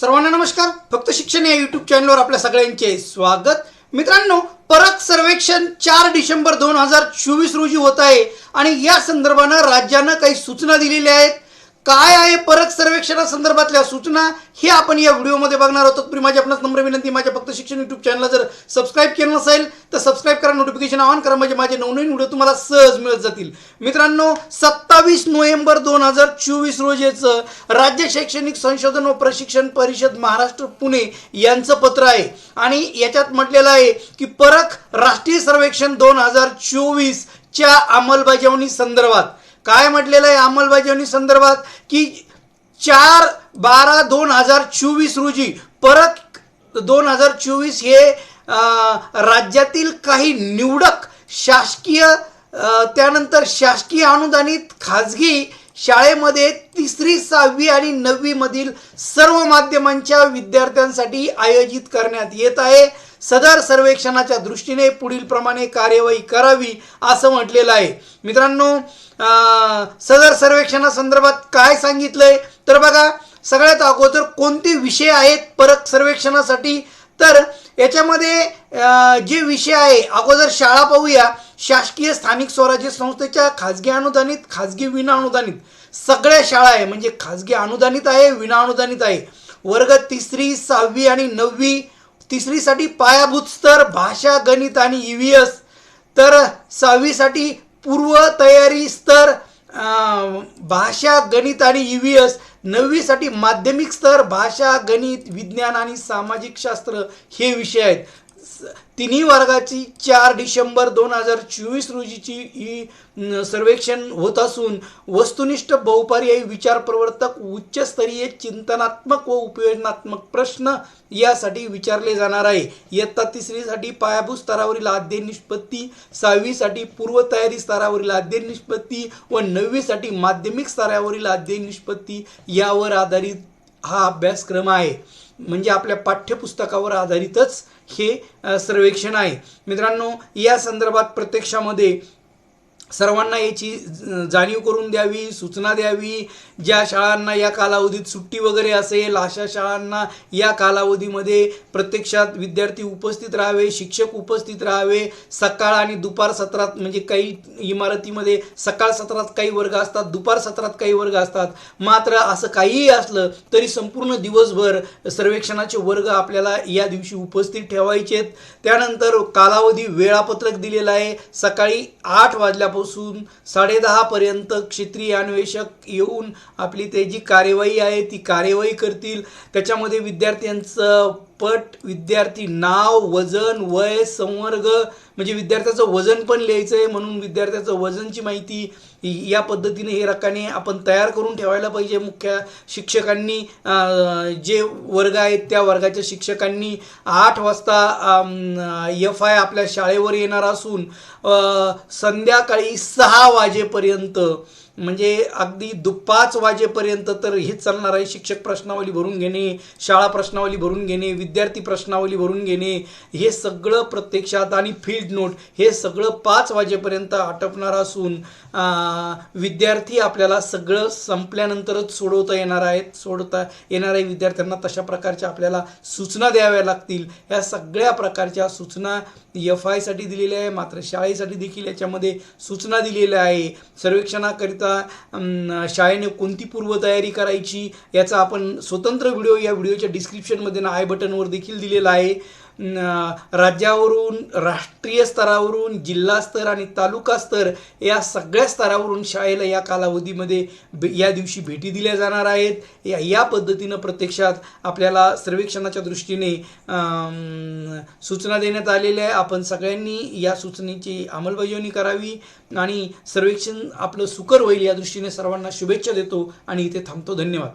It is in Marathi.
सर्वांना नमस्कार. फक्त शिक्षण या युट्यूब चॅनलवर आपल्या सगळ्यांचे स्वागत. मित्रांनो परत सर्वेक्षण चार डिसेंबर दोन हजार चोवीस रोजी होत आहे. आणि या संदर्भानं राज्यानं काही सूचना दिलेल्या आहेत. काय आहे परत सर्वेक्षणासंदर्भातल्या सूचना? हे आपण या व्हिडिओमध्ये बघणार आहोत. तत्पूर्वी माझी आपणास नम्र विनंती माझ्या फक्त शिक्षण युट्यूब चॅनलला जर सबस्क्राईब केलं नसेल तर सबस्क्राईब करा नोटिफिकेशन ऑन करा म्हणजे माझे नवनवीन व्हिडिओ तुम्हाला सहज मिळत जातील. मित्रांनो सत्तावीस नोव्हेंबर दोन हजार चोवीस रोजीचं राज्य शैक्षणिक संशोधन व प्रशिक्षण परिषद महाराष्ट्र पुणे यांचं पत्र आहे. आणि याच्यात म्हटलेलं आहे की परख राष्ट्रीय सर्वेक्षण दोन हजार चोवीसच्या अंमलबजावणी संदर्भात. काय म्हटलेलं आहे अंमलबजावणी संदर्भात? की चार बारा दोन हजार चोवीस रोजी परत दोन हजार चोवीस हे राज्यातील काही निवडक शासकीय त्यानंतर शासकीय अनुदानित खाजगी शाळेमध्ये तिसरी सहावी आणि नववीमधील सर्व माध्यमांच्या विद्यार्थ्यांसाठी आयोजित करण्यात येत आहे. सदर सर्वेक्षणाच्या दृष्टीने पुढील प्रमाणे कार्यवाही करावी असं म्हटलेलं आहे. मित्रांनो सदर सर्वेक्षणासंदर्भात काय सांगितलंय? तर बघा सगळ्यात अगोदर कोणते विषय आहेत परत सर्वेक्षणासाठी? तर याच्यामध्ये जे विषय आहे अगोदर शाळा पाहूया. शासकीय स्थानिक स्वराज्य संस्थेच्या खाजगी अनुदानित खाजगी विना अनुदानित. सगळ्या शाळा आहे म्हणजे खाजगी अनुदानित आहे विना अनुदानित आहे. वर्ग तिसरी सहावी आणि नववी तिसरीसाठी पायाभूत स्तर भाषा गणित आणि ई व्ही एस तर सहावीसाठी पूर्वतयारी स्तर भाषा गणित आणि ई व्ही एस नववीसाठी माध्यमिक स्तर भाषा गणित विज्ञान आणि सामाजिक शास्त्र हे विषय आहेत. तिन्ही वर्गाची चार डिसेंबर दोन हजार चोवीस रोजीची ही सर्वेक्षण होत असून वस्तुनिष्ठ बहुपर्यायी विचार प्रवर्तक उच्चस्तरीय चिंतनात्मक व उपयोजनात्मक प्रश्न यासाठी विचारले जाणार आहे. इयत्ता तिसरीसाठी पायाभूत स्तरावरील अध्ययन निष्पत्ती सहावीसाठी पूर्वतयारी स्तरावरील अध्ययन निष्पत्ती व नववीसाठी माध्यमिक स्तरावरील अध्ययन निष्पत्ती यावर आधारित हा अभ्यासक्रम आहे. म्हणजे आपल्या पाठ्यपुस्तकावर आधारितच हे सर्वेक्षण आहे. मित्रांनो या संदर्भात प्रत्यक्षामध्ये सर्वांना याची ज- जाणीव करून द्यावी सूचना द्यावी. ज्या शाळांना या कालावधीत सुट्टी वगैरे असेल अशा शाळांना या कालावधीमध्ये प्रत्यक्षात विद्यार्थी उपस्थित राहावे शिक्षक उपस्थित राहावे. सकाळ आणि दुपार सत्रात म्हणजे काही इमारतीमध्ये सकाळ सत्रात काही वर्ग असतात दुपार सत्रात काही वर्ग असतात. मात्र असं काहीही असलं तरी संपूर्ण दिवसभर सर्वेक्षणाचे वर्ग आपल्याला या दिवशी उपस्थित ठेवायचे आहेत त्यानंतर कालावधी वेळापत्रक दिलेलं आहे. सकाळी आठ वाजल्यापासून साडेदहापर्यंत क्षेत्रीय अन्वेषक येऊन आपली ते जी कार्यवाही आहे ती कार्यवाही करतील. त्याच्यामध्ये विद्यार्थ्यांचं पट विद्यार्थी नाव वजन वय संवर्ग म्हणजे विद्यार्थ्याचं वजन पण लिहायचं आहे म्हणून विद्यार्थ्याचं वजनची माहिती या पद्धतीने हे रकाने आपण तयार करून ठेवायला पाहिजे. मुख्य शिक्षकांनी जे वर्ग आहेत त्या वर्गाच्या शिक्षकांनी आठ वाजता एफ आय आपल्या शाळेवर येणार असून संध्याकाळी सहा वाजेपर्यंत म्हणजे अगदी दु पाच वाजेपर्यंत तर हेच चालणार आहे. शिक्षक प्रश्नावली भरून घेणे शाळा प्रश्नावली भरून घेणे विद्यार्थी प्रश्नावली भरून घेणे हे सगळं प्रत्यक्षात आणि फील्ड नोट हे सगळं पाच वाजेपर्यंत आटपणार असून विद्यार्थी आपल्याला सगळं संपल्यानंतरच सोडवता येणार आहेत सोडवता येणार आहे विद्यार्थ्यांना तशा प्रकारच्या आपल्याला सूचना द्याव्या लागतील. या सगळ्या प्रकारच्या सूचना एफ आयसाठी दिलेल्या आहे मात्र शाळेसाठी देखील याच्यामध्ये सूचना दिलेल्या आहे. सर्वेक्षणाकरिता शाळेने कोणती पूर्वतयारी करायची याचा आपण स्वतंत्र व्हिडिओ या व्हिडिओच्या डिस्क्रिप्शनमध्ये ना आय बटनवर देखील दिलेला आहे. राज्यावरून राष्ट्रीय स्तरावरून जिल्हा स्तर आणि तालुका स्तर या सगळ्या स्तरावरून शाळेला या कालावधीमध्ये बे- या दिवशी भेटी दिल्या जाणार आहेत. या या पद्धतीनं प्रत्यक्षात आपल्याला सर्वेक्षणाच्या दृष्टीने सूचना देण्यात आलेल्या आहे. आपण सगळ्यांनी या सूचनेची अंमलबजावणी करावी आणि सर्वेक्षण आपलं सुकर होईल या दृष्टीने सर्वांना शुभेच्छा देतो आणि इथे थांबतो. धन्यवाद.